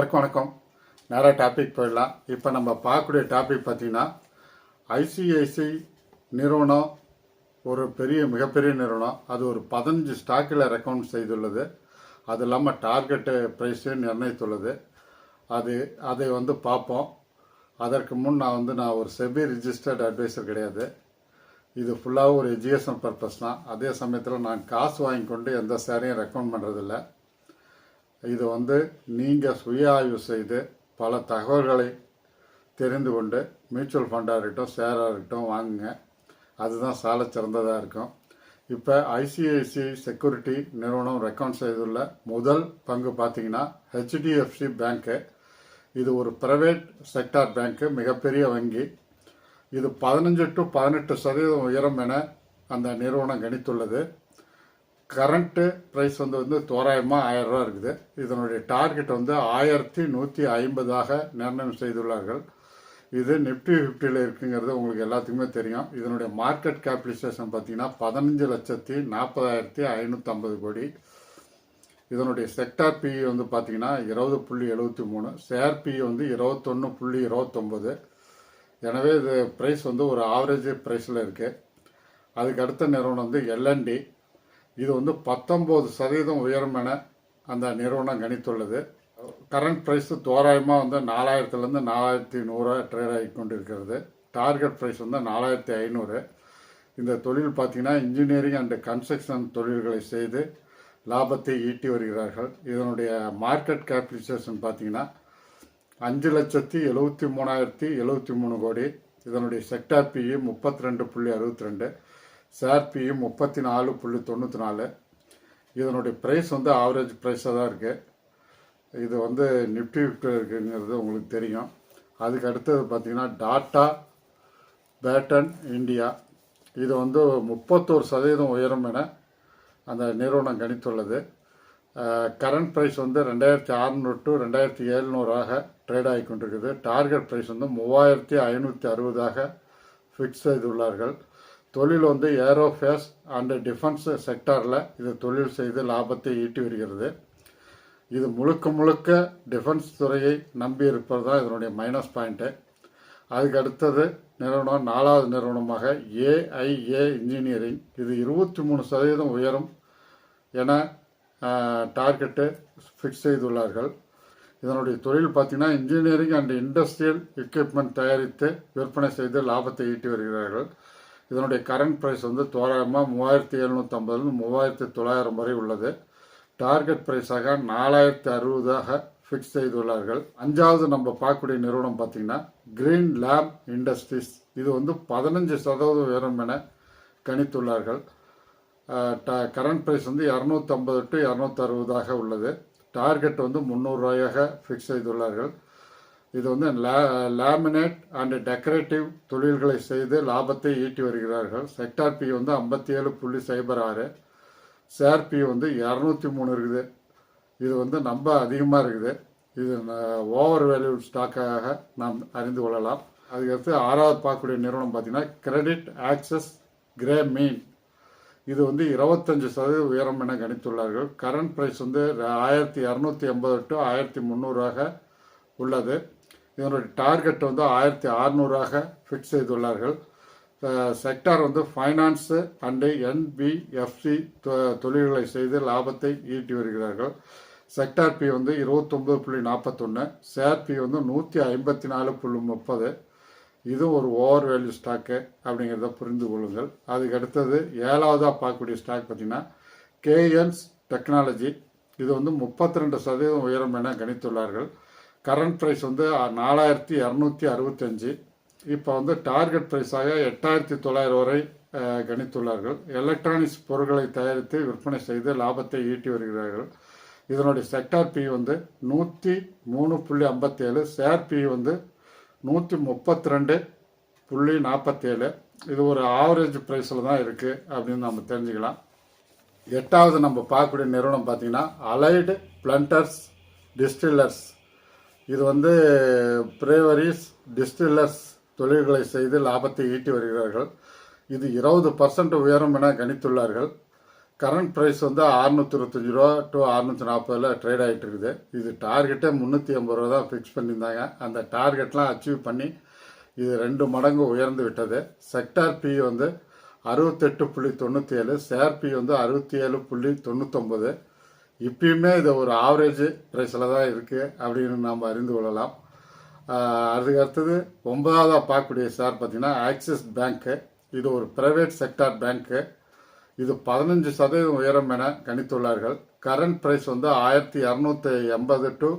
அனைவருக்கும் வணக்கம். நேராக டாபிக் போயிடலாம். இப்போ நம்ம பார்க்கக்கூடிய டாபிக் பார்த்தீங்கன்னா ஐசிஐசி நிறுவனம் ஒரு பெரிய மிகப்பெரிய நிறுவனம். அது ஒரு பதினஞ்சு ஸ்டாக்கில் ரெக்கமெண்ட் செய்துள்ளது. அது இல்லாமல் டார்கெட்டு ப்ரைஸையும் நிர்ணயித்துள்ளது. அது அதை வந்து பார்ப்போம். அதற்கு முன் நான் வந்து நான் ஒரு செபி ரிஜிஸ்டர்ட் அட்வைசர் கிடையாது. இது ஃபுல்லாக ஒரு எஜுகேஷன் பர்பஸ் தான். அதே சமயத்தில் நான் காசு வாங்கி கொண்டு எந்த சேரையும் ரெக்கமெண்ட் பண்ணுறதில்ல இது வந்து நீங்கள் சுய ஆய்வு செய்து பல தகவல்களை தெரிந்து கொண்டு மியூச்சுவல் ஃபண்டாக இருக்கட்டும் ஷேராக இருக்கட்டும் வாங்குங்க. அதுதான் சால சிறந்ததாக இருக்கும். இப்போ ஐசிஐசிஐ செக்யூரிட்டி நிறுவனம் ரெக்கமெண்ட் செய்துள்ள முதல் பங்கு பார்த்தீங்கன்னா ஹெச்டிஎஃப்சி பேங்க்கு இது ஒரு பிரைவேட் செக்டார் பேங்க்கு மிகப்பெரிய வங்கி. இது பதினஞ்சு டு பதினெட்டு சதவீதம் உயரம் என அந்த நிறுவனம் கணித்துள்ளது. கரண்ட்டு ப்ரைஸ் வந்து வந்து தோராயமாக ஆயிரம் இருக்குது. இதனுடைய டார்கெட் வந்து ஆயிரத்தி நூற்றி ஐம்பதாக நிர்ணயம் செய்துள்ளார்கள். இது நிஃப்டி ஃபிஃப்டியில் இருக்குங்கிறது உங்களுக்கு எல்லாத்துக்குமே தெரியும். இதனுடைய மார்க்கெட் கேபிடலைசேஷன் பார்த்தீங்கன்னா பதினஞ்சு லட்சத்தி நாற்பதாயிரத்தி ஐநூற்றம்பது கோடி. இதனுடைய செக்டார் பிஇ வந்து பார்த்தீங்கன்னா இருபது புள்ளி எழுபத்தி மூணு ஷேர் பிஇ வந்து இருபத்தொன்று புள்ளி இருபத்தொம்பது எனவே இது ப்ரைஸ் வந்து ஒரு ஆவரேஜ் ப்ரைஸில் இருக்குது அதுக்கு அடுத்த நிறுவனம் வந்து எல்என்டி இது வந்து பத்தொம்போது சதவீதம் உயரும் என அந்த நிறுவனம் கணித்துள்ளது. கரண்ட் ப்ரைஸ் தோராயமாக வந்து நாலாயிரத்துலேருந்து நாலாயிரத்தி நூறு ட்ரேட் ஆகி கொண்டிருக்கிறது. டார்கெட் ப்ரைஸ் வந்து நாலாயிரத்தி ஐநூறு. இந்த தொழில் பார்த்தீங்கன்னா இன்ஜினியரிங் அண்டு கன்ஸ்ட்ரக்ஷன் தொழில்களை செய்து லாபத்தை ஈட்டி வருகிறார்கள். இதனுடைய மார்க்கெட் கேபிடலைசேஷன் பார்த்திங்கன்னா அஞ்சு லட்சத்தி எழுபத்தி மூணாயிரத்தி எழுபத்தி மூணு கோடி. இதனுடைய செக்டார் பிஇ முப்பத்தி ரெண்டு புள்ளி அறுபத்தி ரெண்டு. சிஆர்பியும் முப்பத்தி நாலு புள்ளி தொண்ணூற்றி நாலு இதனுடைய ப்ரைஸ் வந்து ஆவரேஜ் ப்ரைஸாக தான் இருக்குது இது வந்து நிஃப்டி ஃபிஃப்டி இருக்குங்கிறது உங்களுக்கு தெரியும். அதுக்கு அடுத்தது பார்த்திங்கன்னா டாட்டா பேட்டன் இந்தியா இது வந்து முப்பத்தோரு சதவீதம் உயரும் என அந்த நிறுவனம் கணித்துள்ளது. கரண்ட் ப்ரைஸ் வந்து ரெண்டாயிரத்தி அறநூறு டு ரெண்டாயிரத்தி எழுநூறாக ட்ரேட் ஆகி கொண்டிருக்குது. டார்கெட் ப்ரைஸ் வந்து மூவாயிரத்தி ஐநூற்றி அறுபதாக ஃபிக்ஸ் செய்துள்ளார்கள். தொழில் வந்து ஏரோஃபேஸ் அண்டு டிஃபென்ஸ் செக்டாரில் இது தொழில் செய்து லாபத்தை ஈட்டி வருகிறது. இது முழுக்க முழுக்க டிஃபென்ஸ் துறையை நம்பி இருப்பது தான் இதனுடைய மைனஸ் பாயிண்ட்டு அதுக்கு அடுத்தது நிறுவனம் நாலாவது நிறுவனமாக ஏஐஏ இன்ஜினியரிங் இது இருபத்தி மூணு சதவீதம் உயரும் என டார்கெட்டு ஃபிக்ஸ் செய்துள்ளார்கள். இதனுடைய தொழில் பார்த்தீங்கன்னா இன்ஜினியரிங் அண்ட் இண்டஸ்ட்ரியல் எக்யூப்மெண்ட் தயாரித்து விற்பனை செய்து லாபத்தை ஈட்டி வருகிறார்கள். இதனுடைய கரண்ட் ப்ரைஸ் வந்து தோராயமாக மூவாயிரத்தி எழுநூற்றம்பதுலேருந்து மூவாயிரத்தி தொள்ளாயிரம் வரை உள்ளது. டார்கெட் ப்ரைஸாக நாலாயிரத்தி அறுபதாக ஃபிக்ஸ் செய்துள்ளார்கள். அஞ்சாவது நம்ம பார்க்கக்கூடிய நிறுவனம் பார்த்தீங்கன்னா கிரீன் லேப் இண்டஸ்ட்ரீஸ் இது வந்து பதினஞ்சு சதவீதம் உயரம் என கணித்துள்ளார்கள். கரண்ட் ப்ரைஸ் வந்து இரநூத்தம்பது டு இரநூத்தறுபதாக உள்ளது. டார்கெட் வந்து முந்நூறுரூவாயாக ஃபிக்ஸ் செய்துள்ளார்கள். இது வந்து லே லேமினேட் அண்டு டெக்கரேட்டிவ் தொழில்களை செய்து லாபத்தை ஈட்டி வருகிறார்கள். செக்டார் பி வந்து ஐம்பத்தி ஏழு புள்ளி சைபர் ஆறு. ஷேர் பி வந்து இரநூத்தி மூணு இருக்குது. இது வந்து ரொம்ப அதிகமாக இருக்குது. இது ஓவர் வேல்யூ ஸ்டாக்காக நாம் அறிந்து கொள்ளலாம். அதுக்கடுத்து ஆறாவது பார்க்கக்கூடிய நிறுவனம் பார்த்தீங்கன்னா கிரெடிட் ஆக்சஸ் கிரே மீன். இது வந்து இருபத்தஞ்சு சதவீத உயரம் என கணித்துள்ளார்கள். கரண்ட் ப்ரைஸ் வந்து ஆயிரத்தி இரநூத்தி எண்பது டு ஆயிரத்தி முந்நூறாக உள்ளது. இதனுடைய டார்கெட் வந்து ஆயிரத்தி அறநூறாக ஃபிக்ஸ் செய்துள்ளார்கள். செக்டார் வந்து ஃபைனான்ஸு அண்டு என்பிஎஃப்சி தொழில்களை செய்து லாபத்தை ஈட்டி வருகிறார்கள். செக்டார் பி வந்து இருபத்தொம்பது புள்ளி நாற்பத்தொன்று சேர்பி வந்து நூற்றி ஐம்பத்தி நாலு புள்ளி முப்பது. இது ஒரு ஓவர் வேல்யூ ஸ்டாக்கு அப்படிங்கிறத புரிந்து கொள்ளுங்கள். அதுக்கு அடுத்தது ஏழாவதாக பார்க்கக்கூடிய ஸ்டாக் பார்த்தீங்கன்னா கேஎன்ஸ் டெக்னாலஜி இது வந்து முப்பத்தி ரெண்டு சதவீதம் உயரம் என கணித்துள்ளார்கள். கரண்ட் ப்ரைஸ் வந்து நாலாயிரத்தி இரநூத்தி அறுபத்தஞ்சு. இப்போ வந்து டார்கெட் ப்ரைஸாக எட்டாயிரத்தி தொள்ளாயிரம் வரை கணித்துள்ளார்கள். எலக்ட்ரானிக்ஸ் பொருட்களை தயாரித்து விற்பனை செய்து லாபத்தை ஈட்டி வருகிறார்கள். இதனுடைய செக்டார் பி வந்து நூற்றி மூணு புள்ளி ஐம்பத்தேழு ஷேர் பி வந்து நூற்றி முப்பத்தி ரெண்டு புள்ளி நாற்பத்தேழு. இது ஒரு ஆவரேஜ் ப்ரைஸில் தான் இருக்குது அப்படின்னு நம்ம தெரிஞ்சுக்கலாம். எட்டாவது நம்ம பார்க்கக்கூடிய நிறுவனம் பார்த்தீங்கன்னா அலைடு பிளண்டர்ஸ் டிஸ்டில்லர்ஸ் இது வந்து பிரேவரிஸ் டிஸ்டில்லர்ஸ் தொழில்களை செய்து லாபத்தை ஈட்டி வருகிறார்கள். இது இருபது பர்சன்ட் உயரும் என கணித்துள்ளார்கள். கரண்ட் ப்ரைஸ் வந்து அறுநூத்தி இருபத்தஞ்சி ரூபா டு அறுநூத்தி நாற்பதுல ட்ரேட் ஆகிட்டு இருக்குது. இது டார்கெட்டே முந்நூற்றி ஐம்பது ரூபா தான் ஃபிக்ஸ் பண்ணியிருந்தாங்க. அந்த டார்கெட்லாம் அச்சீவ் பண்ணி இது ரெண்டு மடங்கு உயர்ந்து விட்டது. செக்டார் பி வந்து அறுபத்தெட்டு புள்ளி தொண்ணூற்றி ஏழு சேர் பி வந்து அறுபத்தி ஏழு புள்ளி தொண்ணூத்தொம்பது இப்பயுமே இது ஒரு ஆவரேஜ் ப்ரைஸில் தான் இருக்குது அப்படின்னு நாம் அறிந்து கொள்ளலாம். அதுக்கு அடுத்தது ஒன்பதாவதாக பார்க்கக்கூடிய ஷேர் பார்த்தீங்கன்னா ஆக்சிஸ் பேங்க்கு இது ஒரு ப்ரைவேட் செக்டார் பேங்க்கு இது பதினஞ்சு சதவீதம் உயரம் என கணித்துள்ளார்கள். கரண்ட் ப்ரைஸ் வந்து ஆயிரத்தி இரநூத்தி எண்பது டு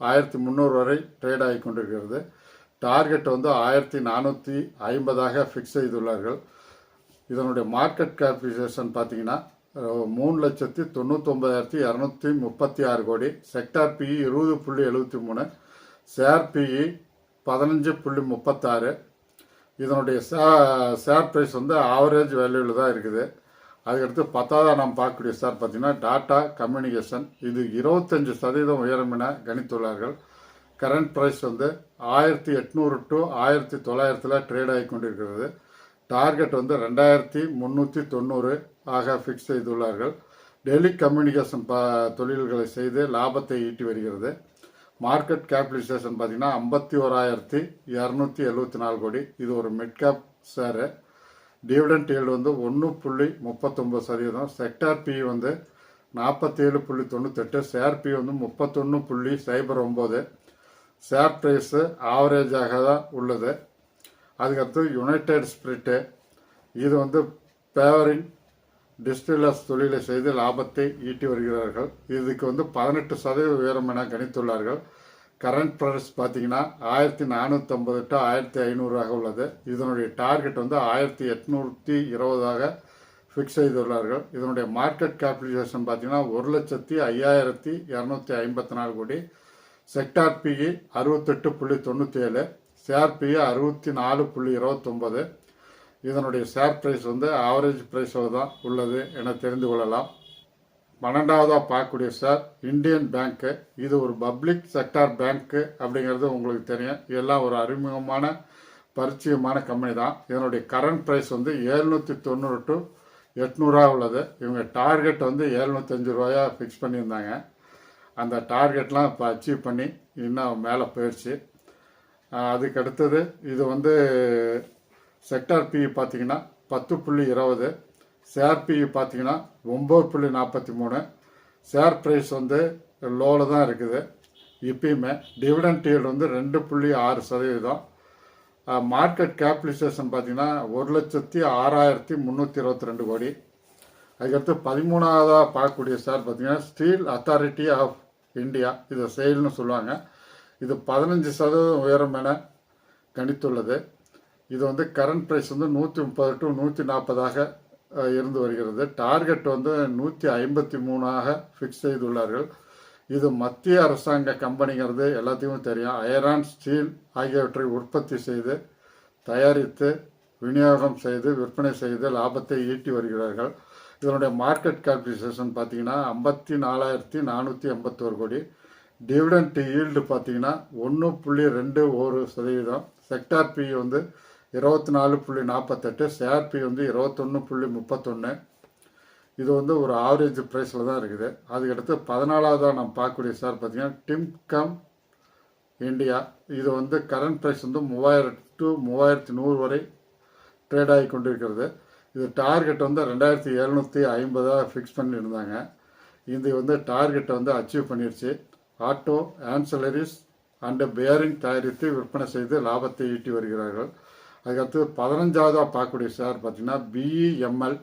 ஆயிரத்தி முந்நூறு வரை ட்ரேட் ஆகி கொண்டிருக்கிறது. டார்கெட் வந்து ஆயிரத்தி நானூற்றி ஐம்பதாக ஃபிக்ஸ் செய்துள்ளார்கள். இதனுடைய மார்க்கெட் கேபிடேஷன் பார்த்தீங்கன்னா மூணு லட்சத்தி தொண்ணூத்தொம்பதாயிரத்தி இரநூத்தி முப்பத்தி ஆறு கோடி. செக்டார் பிஇ இருபது புள்ளி எழுபத்தி மூணு. ஷேர் பிஇ பதினஞ்சு புள்ளி முப்பத்தாறு. இதனுடைய ஷேர் ப்ரைஸ் வந்து ஆவரேஜ் வேல்யூவில் தான் இருக்குது. அதுக்கடுத்து பத்தாவது நாம் பார்க்கக்கூடிய ஷேர் பார்த்தீங்கன்னா டாட்டா கம்யூனிகேஷன் இது இருபத்தஞ்சு சதவீதம் உயரும் என கணித்துள்ளார்கள். கரண்ட் ப்ரைஸ் வந்து ஆயிரத்தி எட்நூறு டு ஆயிரத்தி தொள்ளாயிரத்தில் ட்ரேட் ஆகி கொண்டிருக்கிறது டார்கெட் வந்து ரெண்டாயிரத்தி முந்நூற்றி தொண்ணூறு ஆக ஃபிக்ஸ் செய்துள்ளார்கள். டெலி கம்யூனிகேஷன் ப தொழில்களை செய்து லாபத்தை ஈட்டி வருகிறது. மார்க்கெட் கேபிடலைசேஷன் பார்த்தீங்கன்னா ஐம்பத்தி ஓராயிரத்தி இரநூத்தி எழுபத்தி நாலு கோடி. இது ஒரு மிட்கேப் ஷேரு டிவிடெண்ட் yield வந்து ஒன்று புள்ளி முப்பத்தொம்பது சதவீதம். செக்டார் பி வந்து நாற்பத்தேழு புள்ளி தொண்ணூத்தெட்டு. ஷேர் பி வந்து முப்பத்தொன்று புள்ளி சைபர் ஒம்பது. ஷேர் ப்ரைஸு ஆவரேஜாக தான் உள்ளது. அதுக்கடுத்து யுனைடெட் ஸ்பிரிட்டு இது வந்து பேவரிங் டிஸ்டிலர்ஸ் தொழிலை செய்து லாபத்தை ஈட்டி வருகிறார்கள். இதுக்கு வந்து பதினெட்டு சதவீத உயரம் என கணித்துள்ளார்கள். கரண்ட் ப்ரைஸ் பார்த்தீங்கன்னா ஆயிரத்தி நானூற்றம்பது டு ஆயிரத்தி ஐநூறாக உள்ளது. இதனுடைய டார்கெட் வந்து ஆயிரத்தி எட்நூற்றி இருபதாக ஃபிக்ஸ் செய்துள்ளார்கள். இதனுடைய மார்க்கெட் கேபிடலைசேஷன் பார்த்தீங்கன்னா ஒரு லட்சத்தி ஐயாயிரத்தி இரநூத்தி ஐம்பத்தி நாலு கோடி. செக்டார் பிஇ அறுபத்தெட்டு புள்ளி தொண்ணூற்றி ஏழு சிஆர்பிஇ அறுபத்தி நாலு புள்ளி இருபத்தொம்பது இதனுடைய ஷேர் ப்ரைஸ் வந்து ஆவரேஜ் ப்ரைஸில் தான் உள்ளது என தெரிந்து கொள்ளலாம். பன்னெண்டாவதாக பார்க்கக்கூடிய சார் இந்தியன் பேங்க்கு இது ஒரு பப்ளிக் செக்டார் பேங்க்கு அப்படிங்கிறது உங்களுக்கு தெரியும். இதெல்லாம் ஒரு அறிமுகமான பரிச்சயமான கம்பெனி தான். இதனுடைய கரண்ட் ப்ரைஸ் வந்து ஏழ்நூற்றி தொண்ணூறு டு எட்நூறுவா உள்ளது. இவங்க டார்கெட் வந்து எழுநூத்தஞ்சு ரூபாயா ஃபிக்ஸ் பண்ணியிருந்தாங்க. அந்த டார்கெட்லாம் இப்போ அச்சீவ் பண்ணி இன்னும் மேலே போயிடுச்சு அதுக்கு அடுத்தது இது வந்து செக்டார் பிஇ பார்த்தீங்கன்னா பத்து புள்ளி இருபது ஷேர் பிஇ பார்த்தீங்கன்னா ஒம்பது புள்ளி நாற்பத்தி மூணு ஷேர் ப்ரைஸ் வந்து லோவில் தான் இருக்குது. இப்பயுமே டிவிடெண்ட் ஈல்டு வந்து ரெண்டு புள்ளி ஆறு சதவீதம். மார்க்கெட் கேபிடலைசேஷன் பார்த்தீங்கன்னா ஒரு லட்சத்தி ஆறாயிரத்தி முந்நூற்றி இருபத்தி ரெண்டு கோடி. அதுக்கடுத்து பதிமூணாவதாக பார்க்கக்கூடிய ஷேர் பார்த்தீங்கன்னா ஸ்டீல் அத்தாரிட்டி ஆஃப் இந்தியா இதை செயல்னு சொல்லுவாங்க. இது பதினஞ்சு சதவீதம் உயரம் என கணித்துள்ளது. இது வந்து கரண்ட் ப்ரைஸ் வந்து நூற்றி முப்பது டு நூற்றி நாற்பதாக இருந்து வருகிறது. டார்கெட் வந்து நூற்றி ஐம்பத்தி மூணாக ஃபிக்ஸ் செய்துள்ளார்கள். இது மத்திய அரசாங்க கம்பெனிங்கிறது எல்லாத்தையும் தெரியும். அயரான் ஸ்டீல் ஆகியவற்றை உற்பத்தி செய்து தயாரித்து விநியோகம் செய்து விற்பனை செய்து லாபத்தை ஈட்டி வருகிறார்கள். இதனுடைய மார்க்கெட் கேபிடலைசேஷன் பார்த்தீங்கன்னா ஐம்பத்தி நாலாயிரத்தி நானூற்றி எண்பத்தோரு கோடி. டிவிடெண்ட் ஈல்டு பார்த்தீங்கன்னா ஒன்று புள்ளி ரெண்டு ஒரு சதவீதம். செக்டார் பி வந்து இருபத்தி நாலு புள்ளி நாற்பத்தெட்டு சிஆர்பி வந்து இருபத்தொன்று புள்ளி முப்பத்தொன்று இது வந்து ஒரு ஆவரேஜ் ப்ரைஸில் தான் இருக்குது. அதுக்கடுத்து பதினாலாவதாக நம்ம பார்க்கக்கூடிய சார் பார்த்தீங்கன்னா டிம்கம் இந்தியா இது வந்து கரண்ட் ப்ரைஸ் வந்து மூவாயிரம் டு மூவாயிரத்தி நூறு வரை ட்ரேட் ஆகி கொண்டிருக்கிறது. இது டார்கெட் வந்து ரெண்டாயிரத்தி எழுநூற்றி ஐம்பதாக ஃபிக்ஸ் பண்ணியிருந்தாங்க. இது வந்து டார்கெட்டை வந்து அச்சீவ் பண்ணிருச்சு. ஆட்டோ ஆன்சலரிஸ் அண்டு பேரிங் தயாரித்து விற்பனை செய்து லாபத்தை ஈட்டி வருகிறார்கள். அதுக்கடுத்து பதினஞ்சாவதாக பார்க்கக்கூடிய ஷேர் பார்த்தீங்கன்னா பிஇஎம்எல்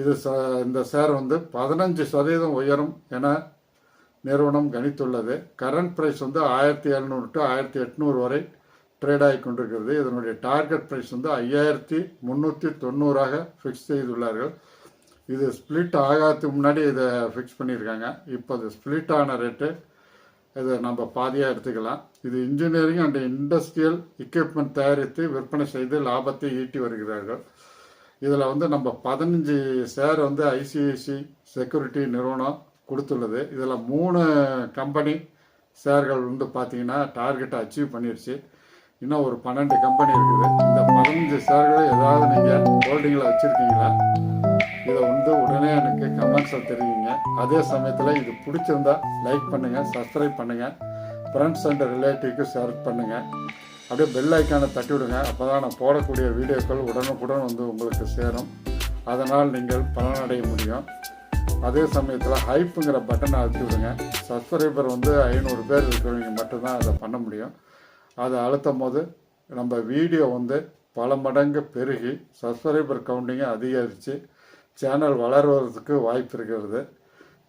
இது ச இந்த ஷேர் வந்து பதினஞ்சு சதவீதம் உயரும் என நிறுவனம் கணித்துள்ளது. கரண்ட் ப்ரைஸ் வந்து ஆயிரத்தி எழுநூறு டு ஆயிரத்தி எட்நூறு வரை ட்ரேட் ஆகி கொண்டிருக்கிறது. இதனுடைய டார்கெட் ப்ரைஸ் வந்து ஐயாயிரத்தி முந்நூற்றி தொண்ணூறாக ஃபிக்ஸ் செய்துள்ளார்கள். இது ஸ்ப்ளிட் ஆகாததுக்கு முன்னாடி இதை ஃபிக்ஸ் பண்ணியிருக்காங்க. இப்போ அது ஸ்ப்ளிட் ஆன ரேட்டு இதை நம்ம பாதியாக எடுத்துக்கலாம். இது இன்ஜினியரிங் அண்ட் இண்டஸ்ட்ரியல் எக்யூப்மெண்ட் தயாரித்து விற்பனை செய்து லாபத்தை ஈட்டி வருகிறார்கள். இதில் வந்து நம்ம பதினஞ்சு ஷேர் வந்து ஐசிஐசி செக்யூரிட்டி நிறுவனம் கொடுத்துள்ளது. இதில் மூணு கம்பெனி ஷேர்கள் வந்து பார்த்தீங்கன்னா டார்கெட்டை அச்சீவ் பண்ணிருச்சு. இன்னும் ஒரு பன்னெண்டு கம்பெனி இருக்குது. இந்த பதினஞ்சு ஷேர்களை ஏதாவது நீங்கள் ஹோல்டிங்கில் வச்சுருக்கீங்களா? இதை வந்து உடனே எனக்கு கமெண்ட்ஸில் தெரிவிங்க. அதே சமயத்தில் இது பிடிச்சிருந்தா லைக் பண்ணுங்கள் சப்ஸ்கிரைப் பண்ணுங்கள் ஃப்ரெண்ட்ஸ் அண்ட் ரிலேட்டிவ்க்கு ஷேர் பண்ணுங்கள் அப்படியே பெல் ஐக்கானை தட்டி விடுங்க. அப்போ தான் நான் போடக்கூடிய வீடியோக்கள் உடனுக்குடன் வந்து உங்களுக்கு சேரும். அதனால் நீங்கள் பலனடைய முடியும். அதே சமயத்தில் ஹைப்புங்கிற பட்டனை அழுத்தி விடுங்க. சப்ஸ்கிரைபர் வந்து ஐநூறு பேர் இருக்கிறவங்க மட்டும்தான் அதை பண்ண முடியும். அதை அழுத்தும் போது நம்ம வீடியோ வந்து பல மடங்கு பெருகி சப்ஸ்கிரைபர் கவுண்டிங்கை அதிகரித்து சேனல் வளருவதற்கு வாய்ப்பு இருக்கிறது.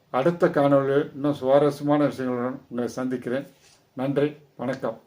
அடுத்த காணொளியில் இன்னும் சுவாரஸ்யமான விஷயங்களுடன் உங்களை சந்திக்கிறேன். நன்றி வணக்கம்.